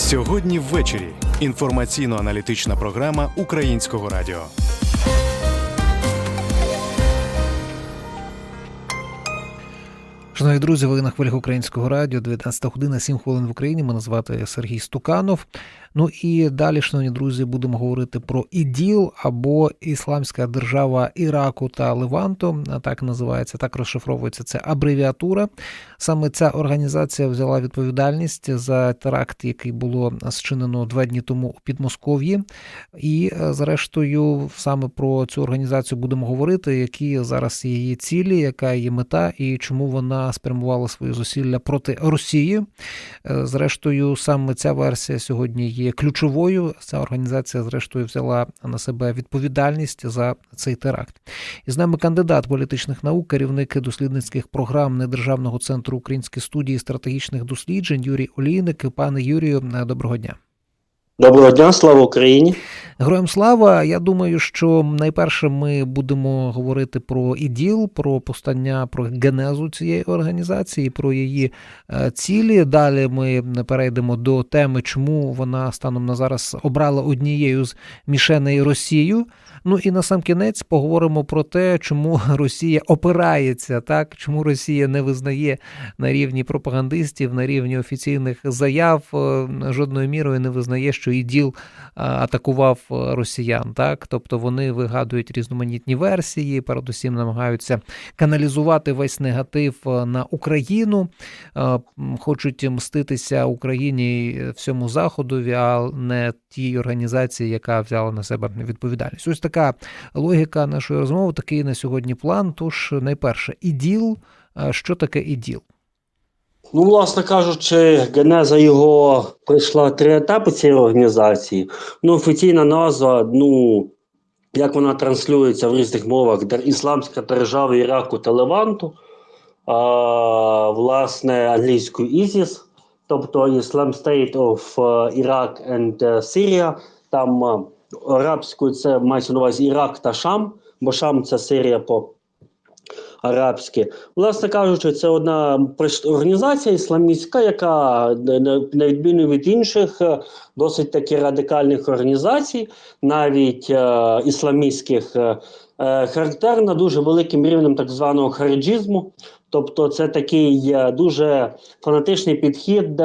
Сьогодні ввечері інформаційно-аналітична програма Українського радіо. Шановні друзі, ви на хвилях українського радіо, 19 година, 7 хвилин в Україні. Мене звати Сергій Стуканов. Ну і далі, шановні друзі, будемо говорити про іділ або Ісламська держава Іраку та Леванту. Так називається, так розшифровується це абревіатура. Саме ця організація взяла відповідальність за теракт, який було зчинено два дні тому у Підмосков'ї. І, е, зрештою, саме про цю організацію будемо говорити, які зараз її цілі, яка її мета і чому вона спрямувала свої зусилля проти Росії. Е, Зрештою, саме ця версія сьогодні є ключовою. Ця організація, зрештою, взяла на себе відповідальність за цей теракт. І з нами кандидат політичних наук, керівник дослідницьких програм Недержавного центру Української студії стратегічних досліджень Юрій Олійник. Пане Юрію, доброго дня. Доброго дня, слава Україні. Героям слава. Я думаю, що найперше ми будемо говорити про іділ, про постання, про генезу цієї організації, про її е, цілі. Далі ми перейдемо до теми, чому вона станом на зараз обрала однією з мішеней Росію. Ну і на сам кінець поговоримо про те, чому Росія опирається, так чому Росія не визнає на рівні пропагандистів, на рівні офіційних заяв е, жодною мірою не визнає, що іділ атакував е, росіян. Так, тобто вони вигадують різноманітні версії, передусім намагаються каналізувати весь негатив е, на Україну, е, хочуть мститися Україні всьому заходові, а не тій організації, яка взяла на себе відповідальність. Ось така логіка нашої розмови, такий на сьогодні план. Тож, найперше, іділ. Що таке іділ? Ну, власне кажучи, генеза його пройшла три етапи цієї організації. Ну, офіційна назва, ну, як вона транслюється в різних мовах, Ісламська держава Іраку та Леванту, а, власне, англійською ISIS, тобто Islam State of Iraq and Syria. Там е, арабською це мається на увазі Ірак та Шам, бо Шам це Сирія по арабськи. Власне кажучи, це одна організація ісламістська, яка на- відміну від інших е, досить таки радикальних організацій, навіть е, ісламістських, е, е, характерна дуже великим рівнем так званого хариджизму. Тобто це такий е, дуже фанатичний підхід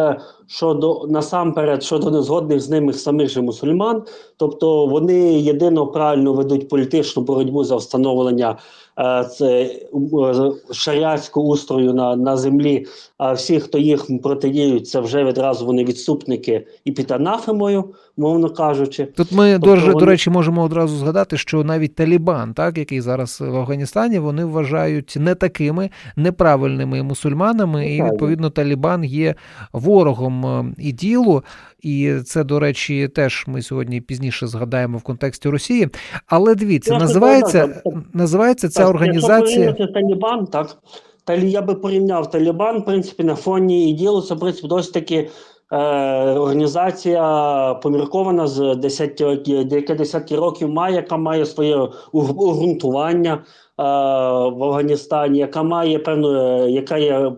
щодо насамперед щодо незгодних з ними самих же мусульман. Тобто вони єдино правильно ведуть політичну боротьбу за встановлення е, це, е, шаріатського устрою на, на землі. А всі, хто їх протидіють, це вже відразу вони відступники і під анафемою, мовно кажучи. Тут ми Тобто дуже, до речі, можемо одразу згадати, що навіть Талібан, так, який зараз в Афганістані, вони вважають не такими неправильними мусульманами, і відповідно Талібан є ворогом е, іділу. І це, до речі, теж ми сьогодні пізніше згадаємо в контексті Росії. Але дивіться, Я називається, сказати, називається ця Так, організація. Якщо Талібан, так. Талі, я би порівняв Талібан, в принципі, на фоні іділу, це, в принципі, досить таки е, організація поміркована з десятки, десятки років має, яка має своє уг- угрунтування е, в Афганістані, яка має певну, яка є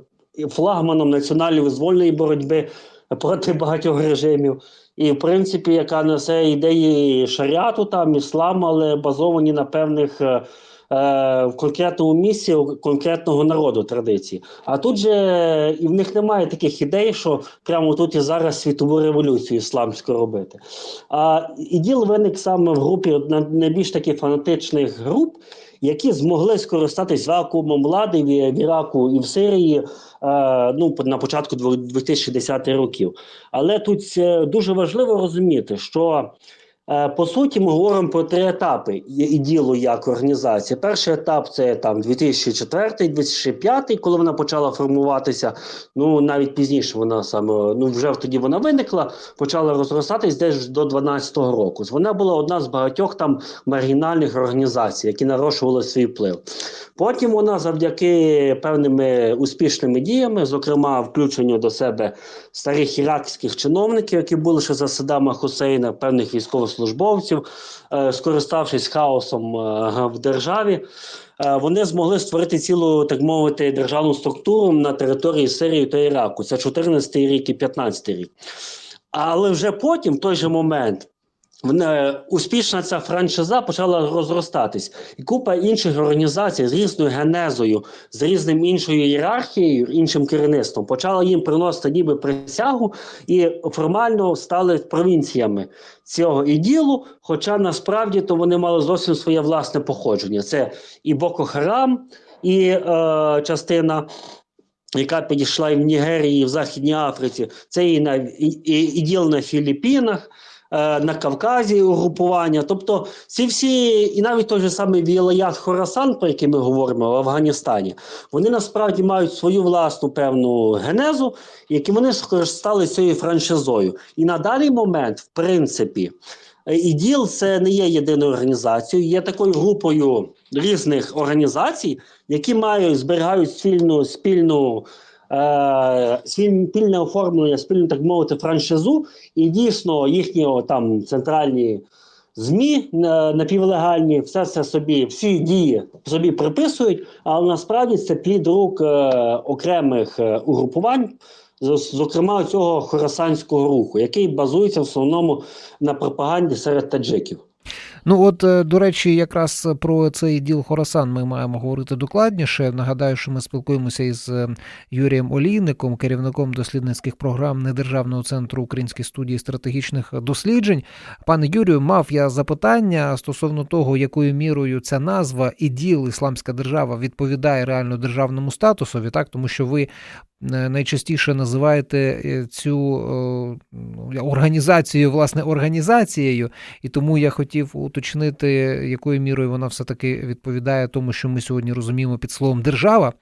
флагманом національної визвольної боротьби проти багатьох режимів. І, в принципі, яка несе ідеї шаріату там, ісламу, але базовані на певних е, е, в конкретному місці конкретного народу традиції. А тут же і в них немає таких ідей, що прямо тут і зараз світову революцію ісламську робити. А іділ виник саме в групі найбільш таких фанатичних груп, які змогли скористатись вакуумом влади в, Іраку і в Сирії е, ну, на початку 2010 років. Але тут е, дуже важливо розуміти, що По суті, ми говоримо про три етапи і ділу як організації. Перший етап це там 2004-2005, коли вона почала формуватися. Ну навіть пізніше вона саме ну вже тоді вона виникла, почала розростатись десь до 2012 року. Вона була одна з багатьох там маргінальних організацій, які нарощували свій вплив. Потім вона завдяки певними успішними діями, зокрема включенню до себе старих іракських чиновників, які були ще за Саддама Хусейна, певних військовослужбовців, е, скориставшись хаосом е, в державі, е, вони змогли створити цілу, так мовити, державну структуру на території Сирії та Іраку. Це 14 рік і 15 рік. Але вже потім, в той же момент, успішна ця франшиза почала розростатись. І купа інших організацій з різною генезою, з різним іншою ієрархією, іншим керівництвом, почала їм приносити ніби присягу і формально стали провінціями цього іділу. Хоча насправді то вони мали зовсім своє власне походження. Це і Боко Харам, і е, частина яка підійшла і в Нігерії, і в Західній Африці, це і на і, і, і діл на Філіппінах, е, на Кавказі угрупування. Тобто, ці всі, і навіть той же самий Вілаят Хорасан, про який ми говоримо в Афганістані, вони насправді мають свою власну певну генезу, які вони скористали цією франшизою. І на даний момент, в принципі, е, іділ це не є єдиною організацією, є такою групою різних організацій, які мають зберігають спільну спільну. Е, спільне оформлення, спільну, так мовити, франшизу, і дійсно їхні там центральні ЗМІ е, напівлегальні, все це собі, всі дії собі приписують, але насправді це плід рук е, окремих е, угрупувань, зокрема цього хорасанського руху, який базується в основному на пропаганді серед таджиків. Ну от, е, до речі, якраз про цей діл Хорасан ми маємо говорити докладніше. Нагадаю, що ми спілкуємося із е, Юрієм Олійником, керівником дослідницьких програм Недержавного центру Української студії стратегічних досліджень. Пане Юрію, мав я запитання стосовно того, якою мірою ця назва іділ Ісламська держава відповідає реально державному статусові, так тому що ви найчастіше називаєте е, цю е, організацію власне організацією. І тому я хотів уточнити, якою мірою вона все-таки відповідає тому, що ми сьогодні розуміємо під словом держава,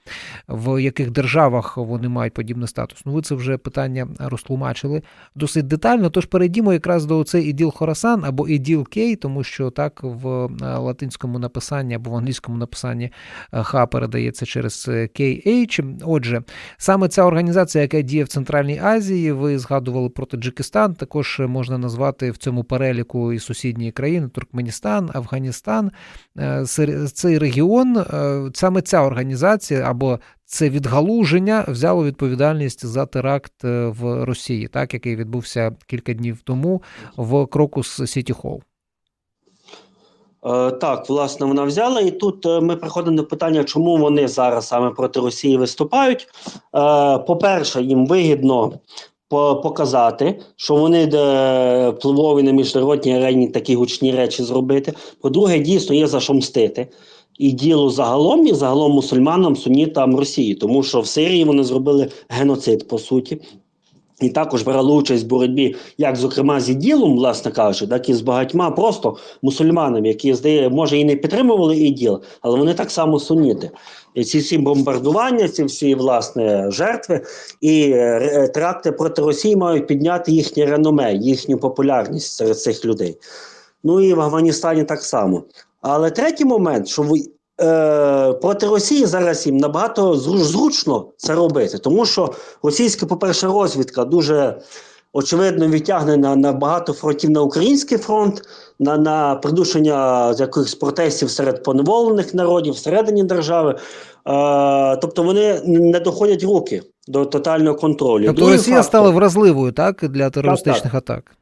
в яких державах вони мають подібний статус. Ну, ви це вже питання розтлумачили досить детально. Тож перейдімо якраз до цей іділ Хорасан або іділ Кей, тому що так в е, латинському написанні або в англійському написанні е, Х передається через е, KH. Отже, саме ця організація, яка діє в Центральній Азії, ви згадували про Таджикистан, також можна назвати в цьому переліку і сусідні країни Туркменістан, Афганістан. Е, Цей регіон, е, саме ця організація або це відгалуження взяло відповідальність за теракт е, в Росії, так який відбувся кілька днів тому в Крокус Сіті Холл. Е, так, власне, вона взяла, і тут е, ми приходимо до питання, чому вони зараз саме проти Росії виступають. Е, по-перше, їм вигідно показати, що вони впливові на міжнародній арені такі гучні речі зробити. По-друге, дійсно є за що мстити. І діло загалом, і загалом мусульманам, сунітам Росії, тому що в Сирії вони зробили геноцид, по суті. І також брали участь в боротьбі, як зокрема з іділом, власне кажучи, так і з багатьма просто мусульманами, які здає, може і не підтримували іділ, але вони так само суніти. І ці всі бомбардування, ці всі власне жертви і е, теракти проти Росії мають підняти їхнє реноме, їхню популярність серед цих людей. Ну і в Афганістані так само. Але третій момент, що е, проти Росії зараз їм набагато зру- зручно це робити, тому що російська, по-перше, розвідка дуже очевидно відтягне на, на багато фронтів на український фронт, на, на придушення якихось протестів серед поневолених народів всередині держави. Е, тобто вони не доходять руки до тотального контролю. Тобто Другий Росія фактор- стала вразливою так для терористичних атак.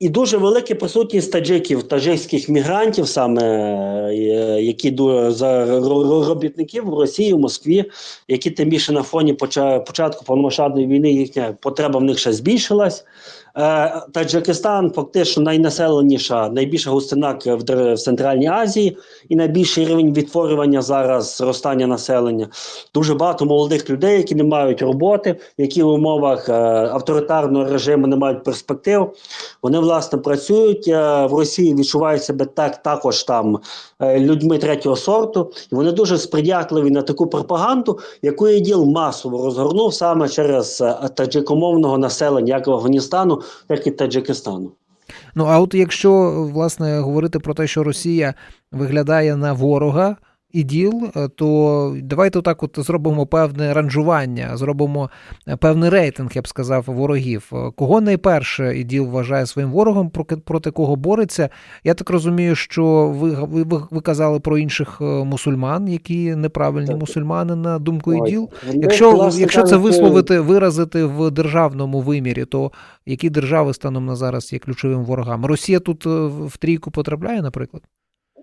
І дуже велика присутність таджиків, таджикських мігрантів, саме е, які за ро- ро- робітників в Росії, в Москві, які тим більше на фоні поча- початку повномасштабної війни їхня потреба в них ще збільшилась. Е, Таджикистан фактично найнаселеніша, найбільша густина в, в Центральній Азії і найбільший рівень відтворювання зараз зростання населення. Дуже багато молодих людей, які не мають роботи, які в умовах е, авторитарного режиму не мають перспектив. Вони власне працюють е, в Росії, відчувають себе так також там людьми третього сорту, і вони дуже сприятливі на таку пропаганду, яку іділ масово розгорнув саме через таджикомовного населення, як Афганістану, так і Таджикистану. Ну а от якщо власне говорити про те, що Росія виглядає на ворога іділ, е, то давайте так от зробимо певне ранжування, зробимо е, певний рейтинг, я б сказав, ворогів. Е, Кого найперше іділ вважає своїм ворогом, проти кого бореться? Я так розумію, що ви, ви, ви, ви казали про інших мусульман, які неправильні Так. мусульмани на думку іділ. Якщо, якщо це висловити, виразити в державному вимірі, то які держави станом на зараз є ключовими ворогами? Росія тут в трійку потрапляє, наприклад?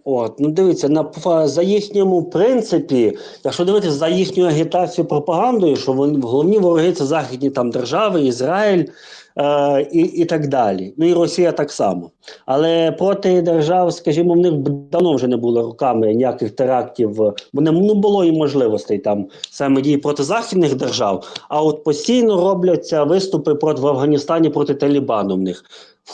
От, ну дивіться, на фа- за їхньому принципі, якщо дивитися за їхню агітацію пропагандою, що вони головні вороги це західні там держави, Ізраїль е, і, і так далі. Ну і Росія так само. Але проти держав, скажімо, в них давно вже не було руками ніяких терактів, е, бо не ну, було і можливостей там саме дії проти західних держав. А от постійно робляться виступи проти в Афганістані проти Талібану в них.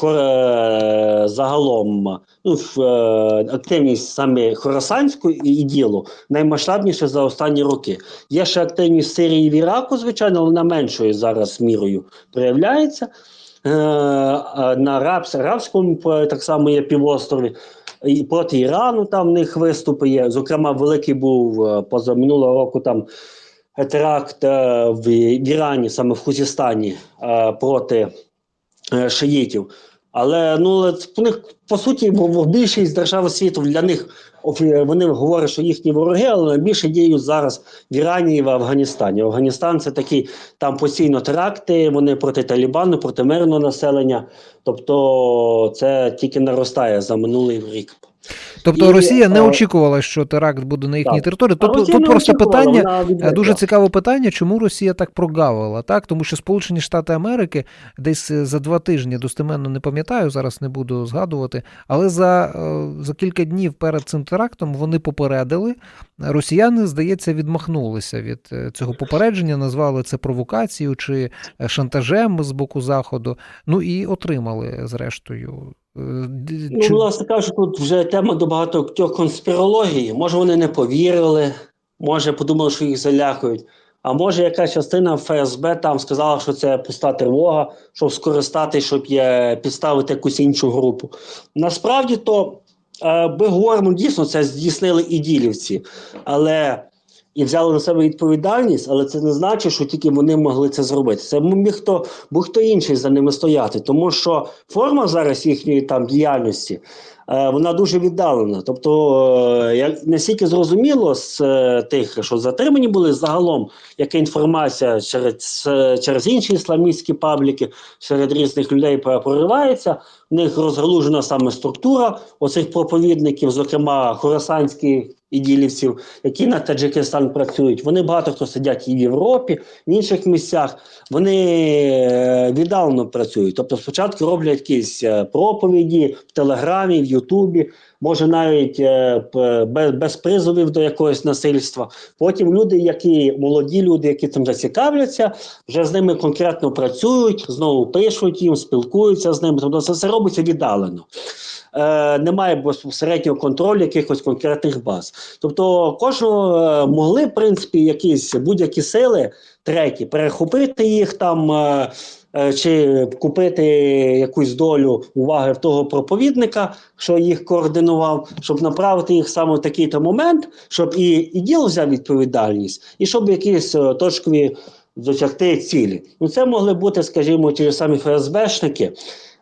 Е, загалом ну, в, е, активність саме Хорасанської ділу наймасштабніше за останні роки. Є ще активність в Сирії в Іраку, звичайно, але вона меншою зараз мірою проявляється. Е, на Арабс, Арабському так само є півострові. І проти Ірану там в них виступи є. Зокрема, великий був е, позаминулого року там теракт в, Ірані, саме в Хузістані, проти шиїтів. Але ну в них по суті більшість держав світу для них вони говорять, що їхні вороги, але найбільше діють зараз в Ірані і в Афганістані. Афганістан це такі там постійно теракти. Вони проти Талібану, проти мирного населення. Тобто це тільки наростає за минулий рік. Тобто І, Росія не е, очікувала, що теракт буде на їхній так. території. А Тут, Росія тут просто питання. Е. Дуже цікаве питання, чому Росія так прогавила, так? Тому що Сполучені Штати Америки десь е, за два тижні достеменно не пам'ятаю, зараз не буду згадувати, але за, за кілька днів перед цим терактом вони попередили. Росіяни, здається, відмахнулися від цього попередження, назвали це провокацією чи шантажем з боку Заходу. Ну і отримали зрештою. Е, Ну, власне кажучи, тут вже тема до багатьох конспірології. Може, вони не повірили, може, подумали, що їх залякують. А може, якась частина ФСБ там сказала, що це пуста тривога, щоб скористатись, щоб є, підставити якусь іншу групу. Насправді то е, ми говоримо дійсно, це здійснили і ділівці, але і взяли на себе відповідальність, але це не значить, що тільки вони могли це зробити. Це міг хто, будь-хто інший за ними стояти, тому що форма зараз їхньої там діяльності. Е, Вона дуже віддалена. Тобто, е, як настільки зрозуміло з е, тих, що затримані були загалом, яка інформація через, через інші ісламістські пабліки, серед різних людей проривається, в них розгалужена саме структура оцих проповідників, зокрема хорасанських іділівців, які на Таджикистан працюють. Вони багато хто сидять і в Європі, в інших місцях. Вони віддалено працюють. Тобто, спочатку роблять якісь проповіді в Телеграмі, в Ютубі, може навіть е, без, без призовів до якогось насильства. Потім люди, які молоді люди, які цим зацікавляться, вже з ними конкретно працюють, знову пишуть їм, спілкуються з ними. Тобто це все робиться віддалено. Е, немає безпосереднього контролю якихось конкретних баз. Тобто, кожного е, могли, в принципі, якісь будь-які сили треті перехопити їх там. Е, чи купити якусь долю уваги в того проповідника, що їх координував, щоб направити їх саме в такий-то момент, щоб і, і діл взяв відповідальність, і щоб якісь е, точкові досягти цілі. Ну, це могли бути, скажімо, ті самі ФСБшники,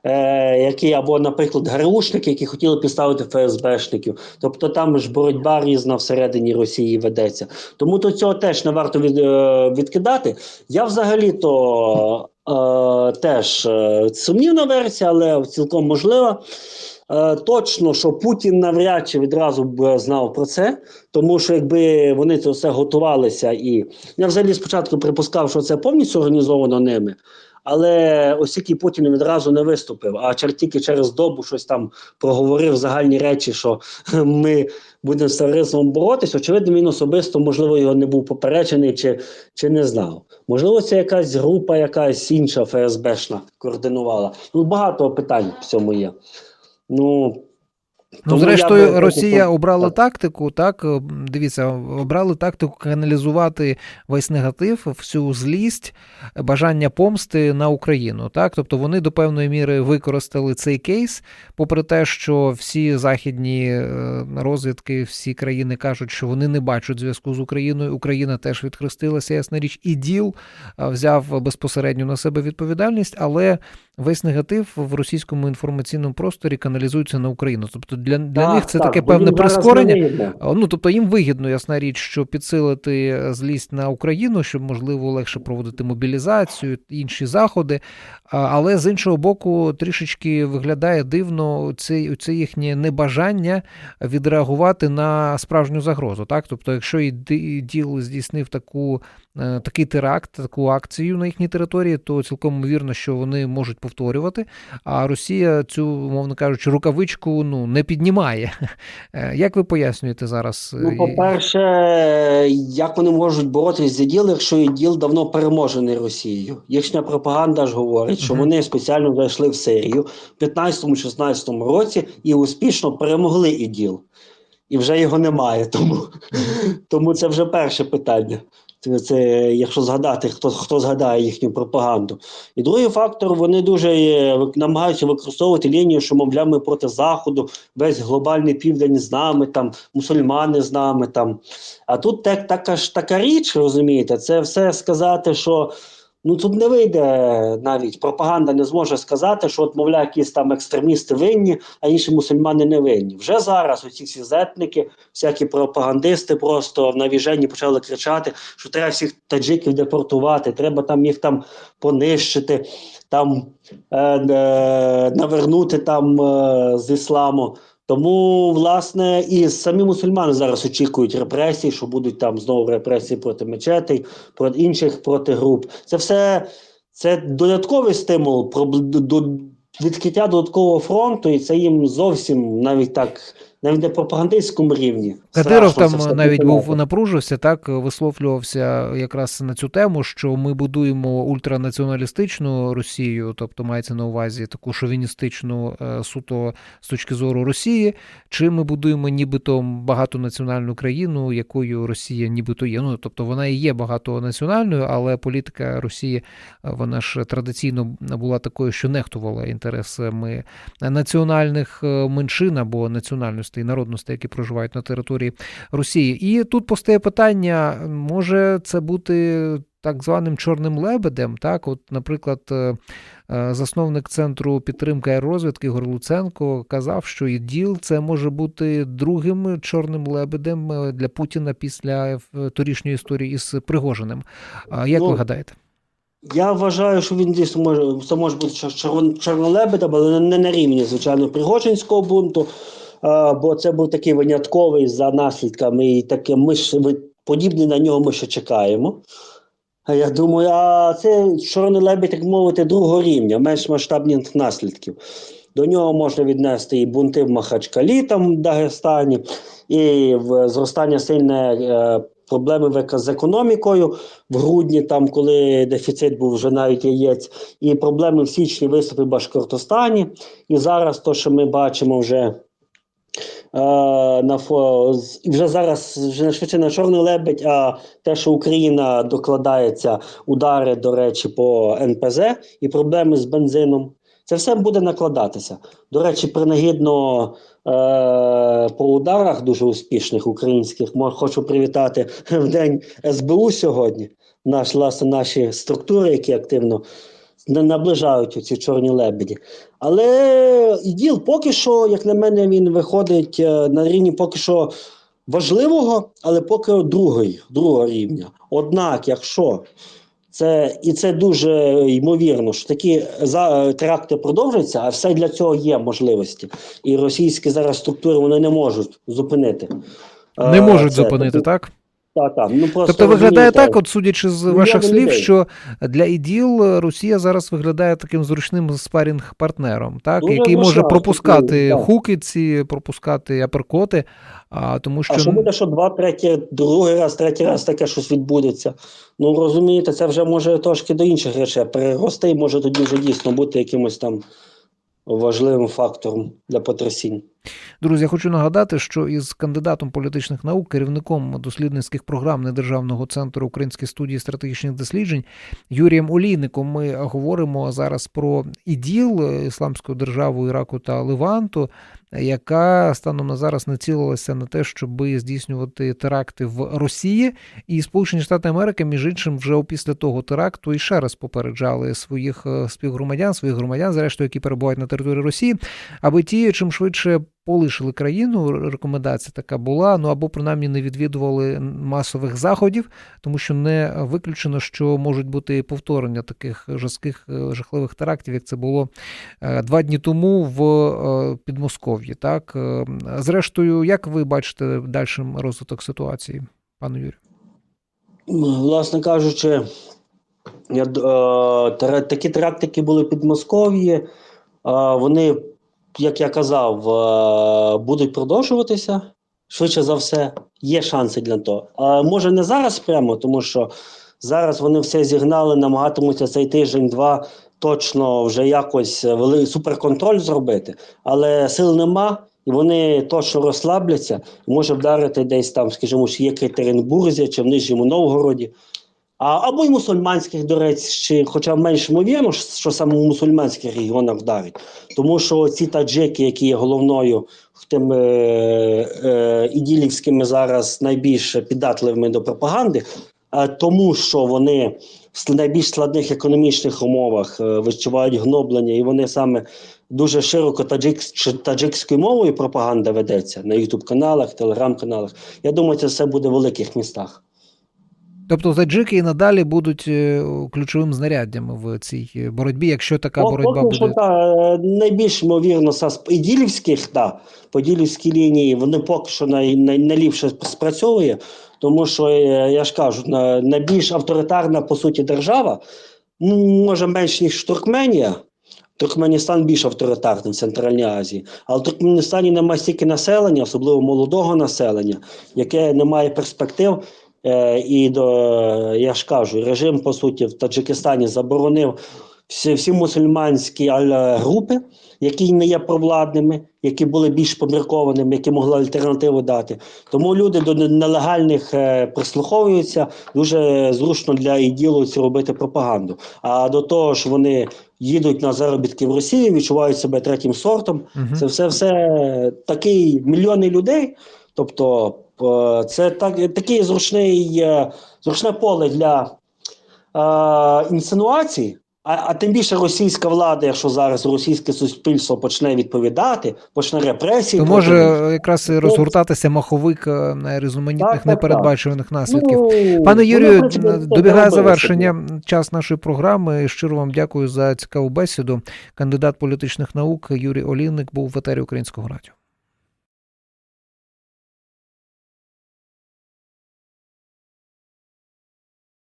е, які або, наприклад, ГРУшники, які хотіли підставити ФСБшників. Тобто там ж боротьба різна всередині Росії ведеться. Тому до цього теж не варто від, е, відкидати. Я взагалі-то е, теж е, сумнівна версія, але цілком можлива. Е, Точно, що Путін навряд чи відразу б знав про це, тому що якби вони це все готувалися, і я взагалі спочатку припускав, що це повністю організовано ними. Але оскільки Путін відразу не виступив, а тільки через добу щось там проговорив загальні речі, що ми будемо з тероризмом боротися. Очевидно, він особисто, можливо, його не був попереджений чи, чи не знав. Можливо, це якась група, якась інша ФСБшна координувала. Ну, багато питань в цьому є. Ну, Ну, зрештою, Росія обрала Так. тактику, так дивіться, обрали тактику каналізувати весь негатив, всю злість, бажання помсти на Україну. Так, тобто вони до певної міри використали цей кейс, попри те, що всі західні е, розвідки, всі країни кажуть, що вони не бачать зв'язку з Україною. Україна теж відхрестилася, ясна річ, і діл взяв безпосередньо на себе відповідальність, але весь негатив в російському інформаційному просторі каналізується на Україну. Тобто для, для Так, них це так, таке певне прискорення. Ну, тобто їм вигідно, ясна річ, що підсилити злість на Україну, щоб можливо легше проводити мобілізацію, інші заходи. Але з іншого боку, трішечки виглядає дивно це, це їхнє небажання відреагувати на справжню загрозу. Так, тобто, якщо і діл здійснив таку. Е, Такий теракт, таку акцію на їхній території, то цілком ймовірно, що вони можуть повторювати. А Росія цю, мовно кажучи, рукавичку ну не піднімає. Е, Як ви пояснюєте зараз? Ну, е, по-перше, як вони можуть боротися з іділ, якщо іділ давно переможений Росією? Їхня пропаганда ж говорить, що вони спеціально зайшли в Сирію в 15-16 році і успішно перемогли іділ. І вже його немає. Тому, тому це вже перше питання. Це, якщо згадати, хто, хто згадає їхню пропаганду. І другий фактор, вони дуже намагаються використовувати лінію, що, мовляв, ми проти Заходу, весь глобальний південь з нами, там, мусульмани з нами. Там. А тут так, така ж така річ, розумієте, це все сказати, що ну тут не вийде навіть пропаганда не зможе сказати, що от, мовляв, якісь там екстремісти винні, а інші мусульмани не винні. Вже зараз оці всі зетники, всякі пропагандисти просто в навіженні почали кричати, що треба всіх таджиків депортувати, треба там їх там понищити, там е, е, навернути там е, з ісламу. Тому, власне, і самі мусульмани зараз очікують репресій, що будуть там знову репресії проти мечетей, проти інших проти груп. Це все це додатковий стимул до відкриття додаткового фронту, і це їм зовсім навіть так, навіть на пропагандистському рівні. Кадиров там все навіть був напружився, так висловлювався якраз на цю тему, що ми будуємо ультранаціоналістичну Росію, тобто мається на увазі таку шовіністичну е, суто з точки зору Росії, чи ми будуємо нібито багатонаціональну країну, якою Росія нібито є. Ну тобто вона і є багатонаціональною, але політика Росії е, вона ж традиційно була такою, що нехтувала інтересами національних е, меншин або національностей, народностей, які проживають на території Росії. І тут постає питання: може це бути так званим чорним лебедем? Так, от, наприклад. е, е, Засновник центру підтримки аеророзвідки Ігор Луценко казав, що іділ це може бути другим чорним лебедем е, для Путіна після торішньої історії із Пригожиним. Як Ну, ви гадаєте? Я вважаю, що він дійсно може це може бути чор- чорнолебедем, але не на рівні, звичайно, Пригожинського бунту. Бо це був такий винятковий за наслідками, і таке ми ж подібний на нього ми ще чекаємо. А я думаю, а це чорний лебедь, так мовити, другого рівня, менш масштабних наслідків. До нього можна віднести і бунти в Махачкалі, там в Дагестані, і зростання сильне е, проблеми з економікою в грудні, там, коли дефіцит був вже навіть яєць, і проблеми в січні виступи в Башкортостані. І зараз то, що ми бачимо вже. Е, на вже зараз вже не швидше на чорний лебедь, а те, що Україна докладається удари, до речі, по НПЗ і проблеми з бензином. Це все буде накладатися. До речі, принагідно е, по ударах дуже успішних українських хочу привітати в день СБУ сьогодні. Наш, власне, наші структури, які активно наближають ці чорні лебеді. Але іділ поки що, як на мене, він виходить е, на рівні поки що важливого, але поки другий, другого рівня. Однак, якщо це і це дуже ймовірно, що такі за е, теракти продовжаться, а все для цього є можливості. І російські зараз структури вони не можуть зупинити. Не е, можуть це. зупинити, так? Так, так. Ну, просто Тобто виглядає так, от судячи з мільйони ваших слів, людей. що для іділ Росія зараз виглядає таким зручним спарінг-партнером, так, Дуже який може пропускати так. хуки ці, пропускати аперкоти, а тому що А що буде, що два, третє, другий раз, третій раз таке щось відбудеться? Ну розумієте, це вже може трошки до інших речей перерости і може тоді вже дійсно бути якимось там важливим фактором для потрясінь. Друзі, я хочу нагадати, що із кандидатом політичних наук, керівником дослідницьких програм Недержавного центру Української студії стратегічних досліджень Юрієм Олійником ми говоримо зараз про іділ Ісламської держави Іраку та Леванту, яка станом на зараз націлилася на те, щоб здійснювати теракти в Росії, і Сполучені Штати Америки, між іншим, вже після того теракту і ще раз попереджали своїх е, співгромадян, своїх громадян, зрештою, які перебувають на території Росії, аби ті чим швидше полишили країну. Рекомендація така була. Ну або принаймні не відвідували масових заходів, тому що не виключено, що можуть бути повторення таких жорстких е, жахливих терактів, як це було е, два дні тому в е, Підмосков'ї. Так зрештою, як ви бачите дальшим розвиток ситуації, пане Юрію? Власне кажучи, я, е, такі терактики були під Москов'ї. Е, вони, як я казав, е, будуть продовжуватися. Швидше за все, є шанси для того. А може не зараз прямо, тому що зараз вони все зігнали, намагатимуться цей тиждень-два точно вже якось е, вели суперконтроль зробити, але сил нема. І вони точно розслабляться, може вдарити десь там, скажімо, чи є Катеринбурзі, чи в Нижньому Новгороді, або й мусульманських, до речі, хоча менш ймовірно, що саме в мусульманських регіонах вдарить. Тому що ці таджики, які є головною тими е, іділівськими зараз найбільш піддатливими до пропагаганди, а тому що вони в найбільш складних економічних умовах е, відчувають гноблення, і вони саме дуже широко таджик, таджикською мовою пропаганда ведеться на ютуб-каналах, телеграм-каналах. Я думаю, це все буде в великих містах. Тобто таджики і надалі будуть е, ключовим знаряддям в цій е, боротьбі, якщо така О, боротьба поки що, та, е, найбільш ймовірно, са Іділівських, та, поділівські лінії, вони поки що най, най, найліпше спрацьовує, тому що, я ж кажу, найбільш авторитарна, по суті, держава, ну, може менш, ніж Туркменія, Туркменістан більш авторитарний в Центральній Азії, але в Туркменістані немає стільки населення, особливо молодого населення, яке не має перспектив. Е, і до, я ж кажу, режим, по суті, в Таджикистані заборонив всі, всі мусульманські аль- групи, які не є провладними, які були більш поміркованими, які могли альтернативу дати. Тому люди до нелегальних е, прислуховуються. Дуже зручно для іділовців робити пропаганду. А до того ж, вони їдуть на заробітки в Росії, відчувають себе третім сортом. Мгм. Це все, все такі мільйони людей. Тобто, е, це так, такий зручний, е, зручне поле для е, інсинуацій. А, а тим більше російська влада, якщо зараз російське суспільство почне відповідати, почне репресії, То може якраз і розгортатися маховик е, різноманітних Так, так, непередбачуваних наслідків. Ну, Пане Юрію, добігає завершення час нашої програми. Щиро вам дякую за цікаву бесіду. Кандидат політичних наук Юрій Олійник був в етері Українського радіо.